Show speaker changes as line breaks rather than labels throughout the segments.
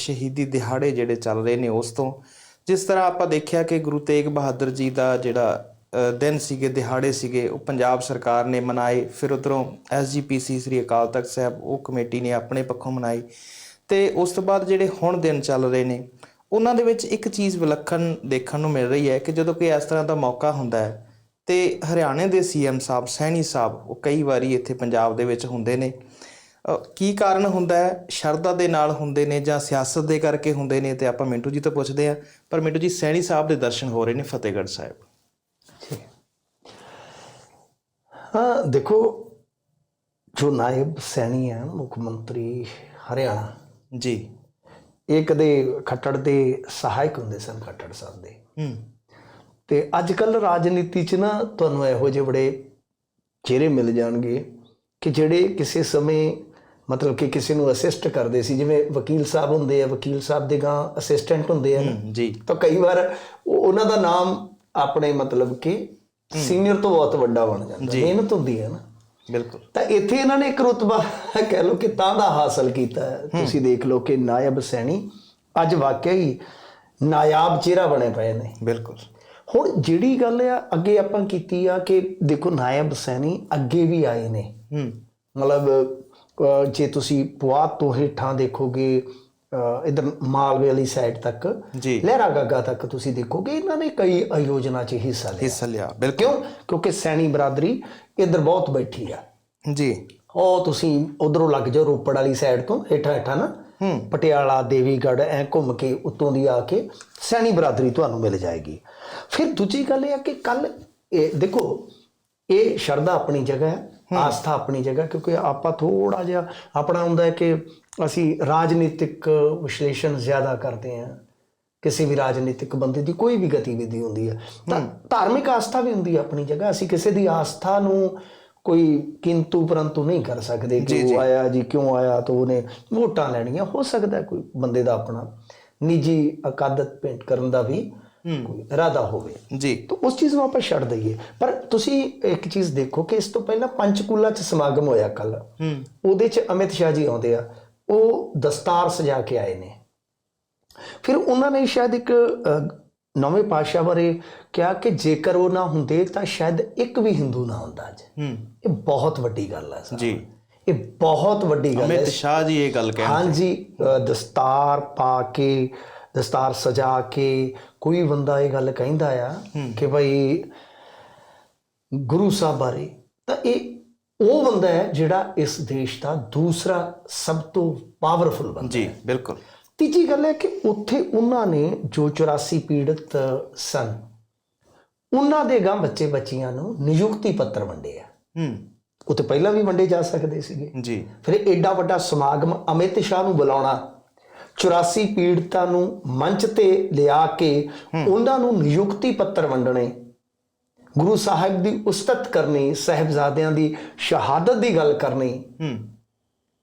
ਸ਼ਹੀਦੀ ਦਿਹਾੜੇ ਜਿਹੜੇ ਚੱਲ ਰਹੇ ਨੇ ਉਸ ਤੋਂ। ਜਿਸ ਤਰ੍ਹਾਂ ਆਪਾਂ ਦੇਖਿਆ ਕਿ ਗੁਰੂ ਤੇਗ ਬਹਾਦਰ ਜੀ ਦਾ ਜਿਹੜਾ ਦਿਨ ਸੀਗੇ, ਦਿਹਾੜੇ ਸੀਗੇ, ਉਹ ਪੰਜਾਬ ਸਰਕਾਰ ਨੇ ਮਨਾਏ। ਫਿਰ ਉਧਰੋਂ ਐਸਜੀਪੀਸੀ ਸ੍ਰੀ ਅਕਾਲ ਤਖਤ ਸਾਹਿਬ, ਉਹ ਕਮੇਟੀ ਨੇ ਆਪਣੇ ਪੱਖੋਂ ਮਨਾਈ। ਤੇ ਉਸ ਤੋਂ ਬਾਅਦ ਜਿਹੜੇ ਹੁਣ ਦਿਨ ਚੱਲ ਰਹੇ ਨੇ, ਉਹਨਾਂ ਦੇ ਵਿੱਚ ਇੱਕ ਚੀਜ਼ ਵਿਲੱਖਣ ਦੇਖਣ ਨੂੰ ਮਿਲ ਰਹੀ ਹੈ ਕਿ ਜਦੋਂ ਕੋਈ ਇਸ ਤਰ੍ਹਾਂ ਦਾ ਮੌਕਾ ਹੁੰਦਾ ਹੈ, ਤੇ ਹਰਿਆਣੇ ਦੇ ਸੀਐਮ ਸਾਹਿਬ, ਸੈਣੀ ਸਾਹਿਬ, ਉਹ ਕਈ ਵਾਰੀ ਇੱਥੇ ਪੰਜਾਬ ਦੇ ਵਿੱਚ ਹੁੰਦੇ ਨੇ। ਕੀ ਕਾਰਨ ਹੁੰਦਾ ਹੈ? ਸ਼ਰਧਾ ਦੇ ਨਾਲ ਹੁੰਦੇ ਨੇ ਜਾਂ ਸਿਆਸਤ ਦੇ ਕਰਕੇ ਹੁੰਦੇ ਨੇ ਤੇ ਆਪਾਂ ਮਿੰਟੂ ਜੀ ਤੋਂ ਪੁੱਛਦੇ ਆ ਪਰ ਮਿੰਟੂ ਜੀ ਸੈਣੀ ਸਾਹਿਬ ਦੇ ਦਰਸ਼ਨ ਹੋ ਰਹੇ ਨੇ ਫਤਿਹਗੜ੍ਹ ਸਾਹਿਬ।
ਹਾਂ ਦੇਖੋ ਜੋ ਨਾਇਬ ਸੈਣੀ ਹੈ ਮੁੱਖ ਮੰਤਰੀ ਹਰਿਆਣਾ।
ਜੀ।
ਇਹ ਕਦੇ ਖੱਟੜ ਦੇ ਸਹਾਇਕ ਹੁੰਦੇ ਸਨ ਖੱਟੜ ਸਾਹਿਬ ਦੇ।
ਹੂੰ।
ਤੇ ਅੱਜ ਕੱਲ ਰਾਜਨੀਤੀ 'ਚ ਨਾ ਤੁਹਾਨੂੰ ਇਹੋ ਜਿਹੇ ਬੜੇ ਚਿਹਰੇ ਮਿਲ ਜਾਣਗੇ ਕਿ ਜਿਹੜੇ ਕਿਸੇ ਸਮੇਂ ਮਤਲਬ ਕਿ ਕਿਸੇ ਨੂੰ ਅਸਿਸਟ ਕਰਦੇ ਸੀ ਜਿਵੇਂ ਵਕੀਲ ਸਾਹਿਬ ਹੁੰਦੇ ਆ ਵਕੀਲ ਸਾਹਿਬ ਦੇ ਗਾਂ ਅਸਿਸਟੈਂਟ ਹੁੰਦੇ ਆ
ਜੀ।
ਤਾਂ ਕਈ ਵਾਰ ਉਹ- ਉਹਨਾਂ ਦਾ ਨਾਮ ਆਪਣੇ ਮਤਲਬ ਕਿ ਸੀਨੀਅਰ ਤੋਂ ਬਹੁਤ ਵੱਡਾ ਬਣ ਜਾਂਦਾ ਮਿਹਨਤ ਹੁੰਦੀ ਹੈ ਨਾ।
ਬਿਲਕੁਲ।
ਤਾਂ ਇੱਥੇ ਇਹਨਾਂ ਨੇ ਇੱਕ ਰੁਤਬਾ ਕਹਿ ਲਓ ਕਿ ਤਾਂ ਦਾ ਹਾਸਲ ਕੀਤਾ। ਤੁਸੀਂ ਦੇਖ ਲਓ ਕਿ ਨਾਇਬ ਸੈਣੀ ਅੱਜ ਵਾਕਿਆ ਹੀ ਨਾਇਬ ਚਿਹਰਾ ਬਣੇ ਪਏ ਨੇ।
ਬਿਲਕੁਲ।
ਹੁਣ ਜਿਹੜੀ ਗੱਲ ਆ ਅੱਗੇ ਆਪਾਂ ਕੀਤੀ ਆ ਕਿ ਦੇਖੋ ਨਾਇਬ ਸੈਣੀ ਅੱਗੇ ਵੀ ਆਏ ਨੇ।
ਹੂੰ।
ਮਤਲਬ ਜੇ ਤੁਸੀਂ ਪੁਆਧ ਤੋਂ ਹੇਠਾਂ ਦੇਖੋਗੇ ਇਧਰ ਮਾਲਵੇ ਵਾਲੀ ਸਾਈਡ ਤੱਕ ਲਹਿਰਾ ਗਾਗਾ ਤੱਕ ਤੁਸੀਂ ਦੇਖੋਗੇ ਇਹਨਾਂ ਨੇ ਕਈ ਆਯੋਜਨਾ 'ਚ ਹਿੱਸਾ ਲਿਆ।
ਹਿੱਸਾ ਲਿਆ ਬਿਲਕੁਲ।
ਕਿਉਂ? ਕਿਉਂਕਿ ਸੈਣੀ ਬਰਾਦਰੀ ਇੱਧਰ ਬਹੁਤ ਬੈਠੀ ਆ।
ਜੀ।
ਉਹ ਤੁਸੀਂ ਉਧਰੋਂ ਲੱਗ ਜਾਓ ਰੋਪੜ ਵਾਲੀ ਸਾਈਡ ਤੋਂ ਹੇਠਾਂ ਹੇਠਾਂ ਨਾ। ਪਟਿਆਲਾ ਦੇਵੀਗੜ੍ਹ ਐ ਘੁੰਮ ਕੇ ਉੱਤੋਂ ਦੀ ਆ ਕੇ ਸੈਣੀ ਬਰਾਦਰੀ ਤੁਹਾਨੂੰ ਮਿਲ ਜਾਏਗੀ। ਫਿਰ ਦੂਜੀ ਗੱਲ ਇਹ ਆ ਕਿ ਕੱਲ ਇਹ ਦੇਖੋ ਇਹ ਸ਼ਰਧਾ ਆਪਣੀ ਜਗ੍ਹਾ ਹੈ। ਆਸਥਾ ਆਪਣੀ ਜਗ੍ਹਾ ਕਿਉਂਕਿ ਆਪਾਂ ਥੋੜਾ ਜਿਹਾ ਆਪਣਾ ਹੁੰਦਾ ਹੈ ਕਿ ਅਸੀਂ ਰਾਜਨੀਤਿਕ ਵਿਸ਼ਲੇਸ਼ਣ ਜ਼ਿਆਦਾ ਕਰਦੇ ਹਾਂ। ਕਿਸੇ ਵੀ ਰਾਜਨੀਤਿਕ ਬੰਦੇ ਦੀ ਕੋਈ ਵੀ ਗਤੀਵਿਧੀ ਹੁੰਦੀ ਹੈ। ਤਾਂ ਧਾਰਮਿਕ ਆਸਥਾ ਵੀ ਹੁੰਦੀ ਹੈ ਆਪਣੀ ਜਗ੍ਹਾ। ਅਸੀਂ ਕਿਸੇ ਦੀ ਆਸਥਾ ਨੂੰ ਕੋਈ ਕਿੰਤੂ ਪਰੰਤੂ ਨਹੀਂ ਕਰ ਸਕਦੇ ਕਿ ਉਹ ਆਇਆ ਜੀ ਕਿਉਂ ਆਇਆ ਤਾਂ ਉਹਨੇ ਵੋਟਾਂ ਲੈਣੀਆਂ। ਹੋ ਸਕਦਾ ਕੋਈ ਬੰਦੇ ਦਾ ਆਪਣਾ ਨਿੱਜੀ ਅਕਾਦਤ ਪੇਂਟ ਕਰਨ ਦਾ ਵੀ ਇਰਾਦਾ ਹੋਵੇ।
ਜੀ।
ਤਾਂ ਉਸ ਚੀਜ਼ ਨੂੰ ਆਪਾਂ ਛੱਡ ਦਈਏ। ਪਰ ਤੁਸੀਂ ਇੱਕ ਚੀਜ਼ ਦੇਖੋ ਕਿ ਇਸ ਤੋਂ ਪਹਿਲਾਂ ਪੰਚਕੂਲਾ 'ਚ ਸਮਾਗਮ ਹੋਇਆ ਕੱਲ
ਹੂੰ।
ਉਹਦੇ 'ਚ ਅਮਿਤ ਸ਼ਾਹ ਜੀ ਆਉਂਦੇ ਆ। ਉਹ ਦਸਤਾਰ ਸਜਾ ਕੇ ਆਏ ਨੇ। ਫਿਰ ਉਹਨਾਂ ਨੇ ਸ਼ਾਇਦ ਇੱਕ ਨਵੇਂ ਪਾਤਸ਼ਾਹ ਬਾਰੇ ਕਿਹਾ ਕਿ ਜੇਕਰ ਉਹ ਨਾ ਹੁੰਦੇ ਤਾਂ ਸ਼ਾਇਦ ਇੱਕ ਵੀ ਹਿੰਦੂ ਨਾ ਹੁੰਦਾ ਅੱਜ।
ਹੂੰ।
ਇਹ ਬਹੁਤ ਵੱਡੀ ਗੱਲ ਹੈ ਸਰ
ਜੀ।
ਇਹ ਬਹੁਤ ਵੱਡੀ ਗੱਲ ਹੈ
ਅਮਿਤ ਸ਼ਾਹ ਜੀ ਇਹ ਗੱਲ ਕਹਿ
ਹਾਂਜੀ ਦਸਤਾਰ ਪਾ ਕੇ ਦਸਤਾਰ ਸਜਾ ਕੇ ਕੋਈ ਬੰਦਾ ਇਹ ਗੱਲ ਕਹਿੰਦਾ ਆ ਕਿ ਭਾਈ ਗੁਰੂ ਸਾਹਿਬ ਬਾਰੇ ਤਾਂ ਇਹ ਉਹ ਬੰਦਾ ਹੈ ਜਿਹੜਾ ਇਸ ਦੇਸ਼ ਦਾ ਦੂਸਰਾ ਸਭ ਤੋਂ ਪਾਵਰਫੁਲ ਬੰਦਾ
ਜੀ ਬਿਲਕੁਲ।
ਤੀਜੀ ਗੱਲ ਹੈ ਕਿ ਉੱਥੇ ਉਹਨਾਂ ਨੇ ਜੋ 84 ਪੀੜਤ ਸਨ ਉਹਨਾਂ ਦੇ ਗਾਂ ਬੱਚੇ ਬੱਚੀਆਂ ਨੂੰ ਨਿਯੁਕਤੀ ਪੱਤਰ ਵੰਡੇ ਆ।
ਹੂੰ।
ਉਹ ਤੇ ਪਹਿਲਾਂ ਵੀ ਵੰਡੇ ਜਾ ਸਕਦੇ ਸੀਗੇ।
ਜੀ।
ਫਿਰ ਐਡਾ ਵੱਡਾ ਸਮਾਗਮ ਅਮਿਤ ਸ਼ਾਹ ਨੂੰ ਬੁਲਾਉਣਾ 84 ਪੀੜਤਾਂ ਨੂੰ ਮੰਚ ਤੇ ਲਿਆ ਕੇ ਉਹਨਾਂ ਨੂੰ ਨਿਯੁਕਤੀ ਪੱਤਰ ਵੰਡਣੇ ਗੁਰੂ ਸਾਹਿਬ ਦੀ ਉਸਤਤ ਕਰਨੀ ਸਹਿਬਜ਼ਾਦਿਆਂ ਦੀ ਸ਼ਹਾਦਤ ਦੀ ਗੱਲ ਕਰਨੀ।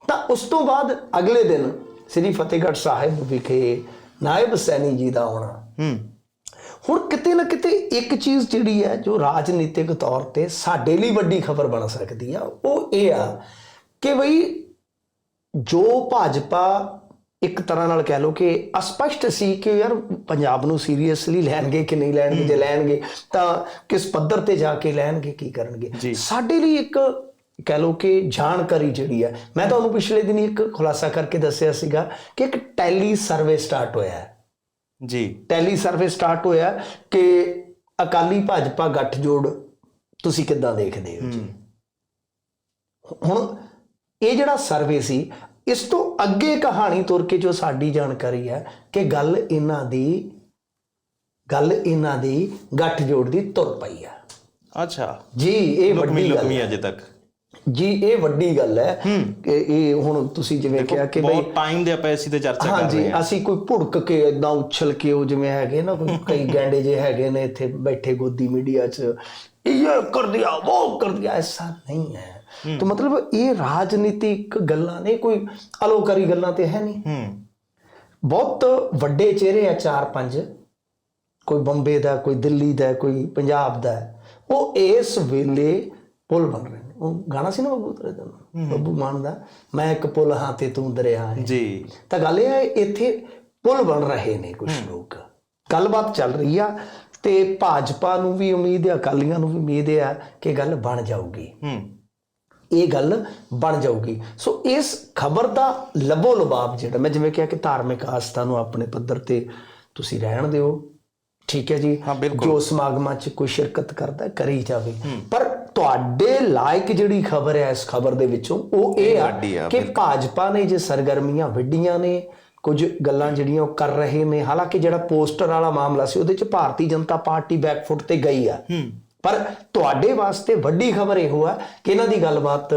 ਤਾਂ ਉਸ ਤੋਂ ਬਾਅਦ ਅਗਲੇ ਦਿਨ ਸ੍ਰੀ ਫਤਿਹਗੜ੍ਹ ਸਾਹਿਬ ਵਿਖੇ ਨਾਇਬ ਸੈਣੀ ਜੀ ਦਾ ਆਉਣਾ। ਹੁਣ ਕਿਤੇ ਨਾ ਕਿਤੇ ਇੱਕ ਚੀਜ਼ ਜਿਹੜੀ ਹੈ ਜੋ ਰਾਜਨੀਤਿਕ ਤੌਰ ਤੇ ਸਾਡੇ ਲਈ ਵੱਡੀ ਖਬਰ ਬਣ ਸਕਦੀ ਆ ਉਹ ਇਹ ਆ ਕਿ ਬਈ ਜੋ ਭਾਜਪਾ ਇੱਕ ਤਰ੍ਹਾਂ ਨਾਲ ਕਹਿ ਲਓ ਕਿ ਅਸਪਸ਼ਟ ਸੀ ਕਿ ਯਾਰ ਪੰਜਾਬ ਨੂੰ ਸੀਰੀਅਸਲੀ ਲੈਣਗੇ ਕਿ ਨਹੀਂ ਲੈਣਗੇ ਜੇ ਲੈਣਗੇ ਤਾਂ ਕਿਸ ਪੱਧਰ ਤੇ ਜਾ ਕੇ ਲੈਣਗੇ ਕੀ ਕਰਨਗੇ? ਸਾਡੇ ਲਈ ਇੱਕ ਕਹਿ ਲਓ ਕਿ ਜਾਣਕਾਰੀ ਜਿਹੜੀ ਹੈ ਮੈਂ ਤੁਹਾਨੂੰ ਪਿਛਲੇ ਦਿਨੀ ਇੱਕ ਖੁਲਾਸਾ ਕਰਕੇ ਦੱਸਿਆ ਸੀਗਾ ਕਿ ਇੱਕ ਟੈਲੀ ਸਰਵੇ ਸਟਾਰਟ ਹੋਇਆ ਹੈ।
ਜੀ।
ਟੈਲੀ ਸਰਵੇ ਸਟਾਰਟ ਹੋਇਆ ਕਿ ਅਕਾਲੀ ਭਾਜਪਾ ਗੱਠਜੋੜ ਤੁਸੀਂ ਕਿੱਦਾਂ ਦੇਖਦੇ ਹੋ ਜੀ? ਹੁਣ ਇਹ ਜਿਹੜਾ ਸਰਵੇ ਸੀ ਇਸ ਤੋਂ ਅੱਗੇ ਕਹਾਣੀ ਤੁਰ ਕੇ ਜੋ ਸਾਡੀ ਜਾਣਕਾਰੀ ਹੈ ਕਿ ਗੱਲ ਇਹਨਾਂ ਦੀ ਗੱਲ ਇਹਨਾਂ ਦੀ ਗੱਠਜੋੜ ਦੀ ਤੁਰ ਪਈ ਆ।
ਅੱਛਾ।
ਜੀ ਇਹ ਵੱਡੀ ਗੱਲ
ਲੁਕਮੀ ਅਜੇ ਤੱਕ।
ਜੀ ਇਹ ਵੱਡੀ ਗੱਲ ਹੈ ਕਿ ਇਹ ਹੁਣ ਤੁਸੀਂ ਜਿਵੇਂ ਕਿਹਾ ਕਿ ਬਈ
ਬਹੁਤ ਟਾਈਮ ਦੇ ਆਪਾਂ ਇਸੇ ਤੇ ਚਰਚਾ ਕਰ
ਹਾਂਜੀ
ਰਹੇ ਹਾਂ।
ਅਸੀਂ ਕੋਈ ਭੁੜਕ ਕੇ ਇਦਾਂ ਉਛਲ ਕੇ ਉਹ ਜਿਵੇਂ ਹੈਗੇ ਨਾ ਕੋਈ ਕਈ ਗੈਂਡੇ ਜੇ ਹੈਗੇ ਨੇ ਇੱਥੇ ਬੈਠੇ ਗੋਦੀ ਮੀਡੀਆ 'ਚ ਇਹ ਕਰ ਦਿਆ ਉਹ ਕਰ ਦਿਆ ਐਸਾ ਨਹੀਂ ਹੈ। ਤਾਂ ਮਤਲਬ ਇਹ ਰਾਜਨੀਤਿਕ ਗੱਲਾਂ ਨੇ ਕੋਈ ਅਲੋਕਾਰੀ ਗੱਲਾਂ ਤੇ ਹੈ ਨਹੀਂ।
ਹੂੰ।
ਬਹੁਤ ਵੱਡੇ ਚਿਹਰੇ ਆ ਚਾਰ ਪੰਜ। ਕੋਈ ਬੰਬੇ ਦਾ ਕੋਈ ਦਿੱਲੀ ਦਾ ਕੋਈ ਪੰਜਾਬ ਦਾ। ਉਹ ਇਸ ਵੇਲੇ ਪੁੱਲ ਬਣ ਰਹੇ ਨੇ। ਉਹ ਗਾਣਾ ਸੀ ਨਾ ਬੱਬੂ ਤੇਰੇ ਦਾ? ਬੱਬੂ ਮਾਨ ਦਾ? ਮੈਂ ਇੱਕ ਪੁੱਲ ਹਾਂ ਤੇ ਤੂੰ ਦਰਿਆ ਹੈ।
ਜੀ।
ਤਾਂ ਗੱਲ ਇਹ ਹੈ ਇੱਥੇ ਪੁੱਲ ਬਣ ਰਹੇ ਨੇ ਕੁਝ ਲੋਕ। ਗੱਲਬਾਤ ਚੱਲ ਰਹੀ ਆ ਤੇ ਭਾਜਪਾ ਨੂੰ ਵੀ ਉਮੀਦ ਹੈ ਅਕਾਲੀਆਂ ਨੂੰ ਵੀ ਉਮੀਦ ਹੈ ਕਿ ਗੱਲ ਬਣ ਜਾਊਗੀ।
ਹੂੰ।
ਇਹ ਗੱਲ ਬਣ ਜਾਊਗੀ। ਸੋ ਇਸ ਖਬਰ ਦਾ ਲਬੋ ਲਬਾਬ ਜਿਹੜਾ ਮੈਂ ਜਿਵੇਂ ਕਿਹਾ ਕਿ ਧਾਰਮਿਕ ਆਸਥਾ ਨੂੰ ਆਪਣੇ ਪੱਧਰ ਤੇ ਤੁਸੀਂ ਰਹਿਣ ਦਿਓ। ਠੀਕ ਹੈ ਜੀ। ਜੋ ਸਮਾਗਮਾਂ 'ਚ ਕੋਈ ਸ਼ਿਰਕਤ ਕਰਦਾ ਕਰੀ ਜਾਵੇ। ਪਰ ਤੁਹਾਡੇ ਲਾਇਕ ਜਿਹੜੀ ਖਬਰ ਹੈ ਇਸ ਖਬਰ ਦੇ ਵਿੱਚੋਂ ਉਹ ਇਹ
ਆ
ਕਿ ਭਾਜਪਾ ਨੇ ਜੇ ਸਰਗਰਮੀਆਂ ਵਿੱਢੀਆਂ ਨੇ ਕੁਝ ਗੱਲਾਂ ਜਿਹੜੀਆਂ ਉਹ ਕਰ ਰਹੇ ਨੇ ਹਾਲਾਂਕਿ ਜਿਹੜਾ ਪੋਸਟਰ ਵਾਲਾ ਮਾਮਲਾ ਸੀ ਉਹਦੇ 'ਚ ਭਾਰਤੀ ਜਨਤਾ ਪਾਰਟੀ ਬੈਕਫੁੱਟ ਤੇ ਗਈ ਆ। ਪਰ ਤੁਹਾਡੇ ਵਾਸਤੇ ਵੱਡੀ ਖਬਰ ਇਹੋ ਆ ਕਿ ਇਹਨਾਂ ਦੀ ਗੱਲਬਾਤ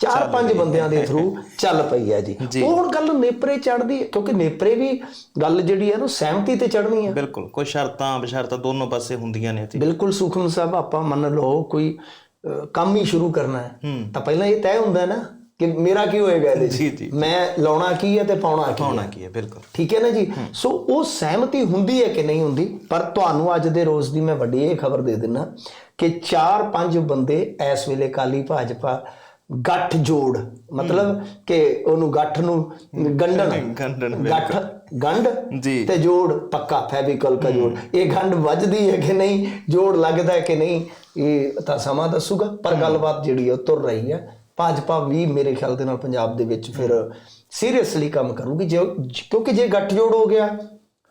ਚਾਰ ਪੰਜ ਬੰਦਿਆਂ ਦੇ ਥਰੂ ਚੱਲ ਪਈ ਹੈ ਜੀ। ਉਹ ਹੁਣ ਗੱਲ ਨੇਪਰੇ ਚੜਦੀ ਕਿਉਂਕਿ ਨੇਪਰੇ ਵੀ ਗੱਲ ਜਿਹੜੀ ਹੈ ਨਾ ਸਹਿਮਤੀ ਤੇ ਚੜਨੀ ਹੈ।
ਬਿਲਕੁਲ ਕੋਈ ਸ਼ਰਤਾਂ ਬਸ਼ਰਤਾਂ ਦੋਨੋਂ ਪਾਸੇ ਹੁੰਦੀਆਂ ਨੇ। ਇੱਥੇ
ਬਿਲਕੁਲ ਸੁਖਮ ਸਾਹਿਬ ਆਪਾਂ ਮੰਨ ਲਓ ਕੋਈ ਕੰਮ ਹੀ ਸ਼ੁਰੂ ਕਰਨਾ ਹੈ। ਤਾਂ ਪਹਿਲਾਂ ਇਹ ਤੈਅ ਹੁੰਦਾ ਨਾ ਕਿ ਮੇਰਾ ਕੀ ਹੋਏਗਾ ਇਹਦੇ?
ਜੀ, ਜੀ।
ਮੈਂ ਲਾਉਣਾ ਕੀ ਹੈ ਤੇ ਪਾਉਣਾ ਕੀ ਹੈ?
ਹੋਣਾ ਕੀ ਹੈ ਬਿਲਕੁਲ।
ਠੀਕ ਹੈ ਨਾ ਜੀ? ਸੋ ਉਹ ਸਹਿਮਤੀ ਹੁੰਦੀ ਹੈ ਕਿ ਨਹੀਂ ਹੁੰਦੀ? ਪਰ ਤੁਹਾਨੂੰ ਅੱਜ ਦੇ ਰੋਜ਼ ਦੀ ਮੈਂ ਵੱਡੀ ਇਹ ਖਬਰ ਦੇ ਦਿੰਨਾ ਕਿ 4-5 ਬੰਦੇ ਇਸ ਵੇਲੇ ਕਾਲੀ ਭਾਜਪਾ ਗੱਠ ਜੋੜ ਮਤਲਬ ਕਿ ਉਹਨੂੰ ਗੱਠ ਨੂੰ ਗੰਢਣ।
ਗੰਢਣ,
ਗੱਠ ਗੰਢ
ਜੀ।
ਤੇ ਜੋੜ ਪੱਕਾ ਫੈਵੀਕਲ ਦਾ ਜੋੜ। ਇਹ ਗੰਢ ਵੱਜਦੀ ਹੈ ਕਿ ਨਹੀਂ? ਜੋੜ ਲੱਗਦਾ ਹੈ ਕਿ ਨਹੀਂ? ਇਹ ਤਾਂ ਸਮਾਂ ਦੱਸੂਗਾ ਪਰ ਗੱਲਬਾਤ ਜਿਹੜੀ ਉਹ ਤੁਰ ਰਹੀ ਹੈ। ਭਾਜਪਾ ਵੀ ਮੇਰੇ ਖਿਆਲ ਦੇ ਨਾਲ ਪੰਜਾਬ ਦੇ ਵਿੱਚ ਫਿਰ ਸੀਰੀਅਸਲੀ ਕੰਮ ਕਰੂਗੀ ਜੇ ਕਿਉਂਕਿ ਜੇ ਗੱਠ ਜੋੜ ਹੋ ਗਿਆ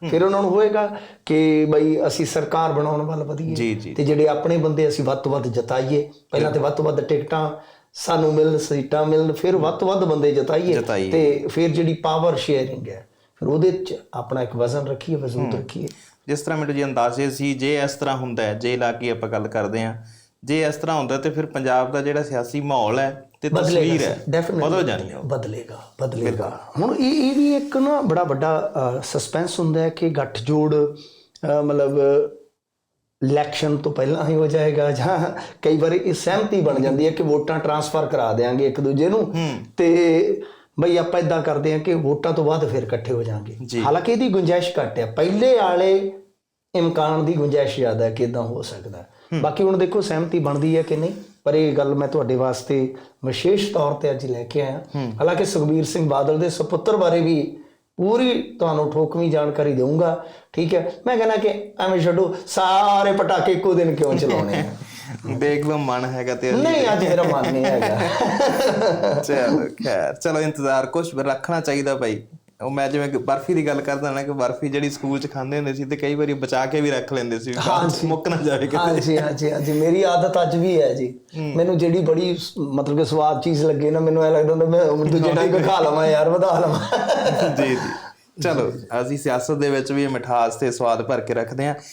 ਫਿਰ ਉਹਨਾਂ ਨੂੰ ਹੋਏਗਾ ਕਿ ਬਈ ਅਸੀਂ ਸਰਕਾਰ ਬਣਾਉਣ ਵੱਲ ਵਧੀਏ। ਤੇ ਜਿਹੜੇ ਆਪਣੇ ਬੰਦੇ ਅਸੀਂ ਵੱਧ ਤੋਂ ਵੱਧ ਜਤਾਈਏ ਪਹਿਲਾਂ ਤੇ ਵੱਧ ਤੋਂ ਵੱਧ ਟਿਕਟਾਂ ਸਾਨੂੰ ਮਿਲਣ ਸੀਟਾਂ ਮਿਲਣ ਫਿਰ ਵੱਧ ਤੋਂ ਵੱਧ ਬੰਦੇ ਜਤਾਈਏ। ਤੇ ਫਿਰ ਜਿਹੜੀ ਪਾਵਰ ਸ਼ੇਅਰਿੰਗ ਹੈ ਫਿਰ ਉਹਦੇ ਚ ਆਪਣਾ ਇੱਕ ਵਜ਼ਨ ਰੱਖੀਏ ਵਜ਼ੂਦ ਰੱਖੀਏ
ਜਿਸ ਤਰ੍ਹਾਂ ਮੈਨੂੰ ਜੀ ਅੰਦਾਜ਼ੇ ਸੀ ਜੇ ਇਸ ਤਰ੍ਹਾਂ ਹੁੰਦਾ ਹੈ ਜੇ ਲਾ ਕੇ ਆਪਾਂ ਗੱਲ ਕਰਦੇ ਹਾਂ ਜੇ ਇਸ ਤਰ੍ਹਾਂ ਹੁੰਦਾ ਤੇ ਫਿਰ ਪੰਜਾਬ ਦਾ ਜਿਹੜਾ ਸਿਆਸੀ ਮਾਹੌਲ ਹੈ ਤੇ ਤਸਵੀਰ ਹੈ। ਬਦਲ ਜਾਣੀ ਹੈ।
ਬਦਲੇਗਾ ਬਦਲੇਗਾ। ਹੁਣ ਇਹ ਇਹ ਵੀ ਇੱਕ ਨਾ ਬੜਾ ਵੱਡਾ ਸਸਪੈਂਸ ਹੁੰਦਾ ਹੈ ਕਿ ਗੱਠਜੋੜ ਮਤਲਬ ਇਲੈਕਸ਼ਨ ਤੋਂ ਪਹਿਲਾਂ ਹੀ ਹੋ ਜਾਏਗਾ ਜਾਂ ਕਈ ਵਾਰੀ ਇਹ ਸਹਿਮਤੀ ਬਣ ਜਾਂਦੀ ਹੈ ਕਿ ਵੋਟਾਂ ਟਰਾਂਸਫਰ ਕਰਾ ਦੇਾਂਗੇ ਇੱਕ ਦੂਜੇ ਨੂੰ। ਤੇ ਬਈ ਆਪਾਂ ਇਦਾਂ ਕਰਦੇ ਹਾਂ ਕਿ ਵੋਟਾਂ ਤੋਂ ਬਾਅਦ ਫਿਰ ਇਕੱਠੇ ਹੋ ਜਾਾਂਗੇ। ਹਾਲਾਂਕਿ ਇਹਦੀ ਗੁੰਜਾਇਸ਼ ਘੱਟ ਹੈ। ਪਹਿਲੇ ਵਾਲੇ ਇਮਕਾਨ ਦੀ ਗੁੰਜਾਇਸ਼ ਜ਼ਿਆਦਾ ਹੈ ਕਿ ਇਦਾਂ ਹੋ ਸਕਦਾ। ਬਾਕੀ ਹੁਣ ਦੇਖੋ ਸਹਿਮਤੀ ਬਣਦੀ ਹੈ ਕਿ ਨਹੀਂ। ਪਰ ਇਹ ਗੱਲ ਮੈਂ ਤੁਹਾਡੇ ਵਾਸਤੇ ਵਿਸ਼ੇਸ਼ ਤੌਰ ਤੇ ਅੱਜ ਲੈ ਕੇ ਆਇਆ। ਹਾਲਾਂਕਿ ਸੁਖਬੀਰ ਸਿੰਘ ਬਾਦਲ ਦੇ ਸੁਪੁੱਤਰ ਬਾਰੇ ਵੀ ਪੂਰੀ ਤੁਹਾਨੂੰ ਠੋਕਵੀਂ ਜਾਣਕਾਰੀ ਦਊਂਗਾ। ਠੀਕ ਹੈ? ਮੈਂ ਕਹਿੰਦਾ ਕਿ ਐਵੇਂ ਛੱਡੋ ਸਾਰੇ ਪਟਾਕੇ ਇੱਕੋ ਦਿਨ ਕਿਉਂ ਚਲਾਉਣੇ ਆ?
ਦੇਖ ਲਓ ਮਨ ਹੈਗਾ ਤੇ
ਨਹੀਂ ਅੱਜ ਮੇਰਾ ਮਨ ਨਹੀਂ ਹੈਗਾ।
ਚਲੋ ਖੈਰ। ਚਲੋ ਇੰਤਜ਼ਾਰ ਕੁਝ ਰੱਖਣਾ ਚਾਹੀਦਾ ਭਾਈ। ਉਹ ਮੈਂ ਜਿਵੇਂ ਬਰਫੀ ਦੀ ਗੱਲ ਕਰਦਾ ਨਾ ਕਿ ਬਰਫੀ ਜਿਹੜੀ ਸਕੂਲ 'ਚ ਖਾਂਦੇ ਹੁੰਦੇ ਸੀ ਤੇ ਕਈ ਵਾਰੀ ਬਚਾ ਕੇ ਵੀ ਰੱਖ ਲੈਂਦੇ ਸੀ ਮੁੱਕ ਨਾ ਜਾਵੇ ਕਿਤੇ।
ਹਾਂਜੀ ਹਾਂਜੀ ਹਾਂਜੀ। ਮੇਰੀ ਆਦਤ ਅੱਜ ਵੀ ਹੈ ਜੀ। ਮੈਨੂੰ ਜਿਹੜੀ ਬੜੀ ਮਤਲਬ ਕਿ ਸਵਾਦ ਚੀਜ਼ ਲੱਗੇ ਨਾ ਮੈਨੂੰ ਐ ਲੱਗਦਾ ਹੁੰਦਾ ਮੈਂ ਦੂਜੇ ਟਾਈਮ ਖਾ ਲਵਾਂ ਯਾਰ ਵਧਾ ਲਵਾਂ।
ਜੀ ਜੀ। ਚਲੋ ਅਸੀਂ ਸਿਆਸਤ ਦੇ ਵਿੱਚ ਵੀ ਮਿਠਾਸ ਤੇ ਸਵਾਦ ਭਰ ਕੇ ਰੱਖਦੇ ਹਾਂ।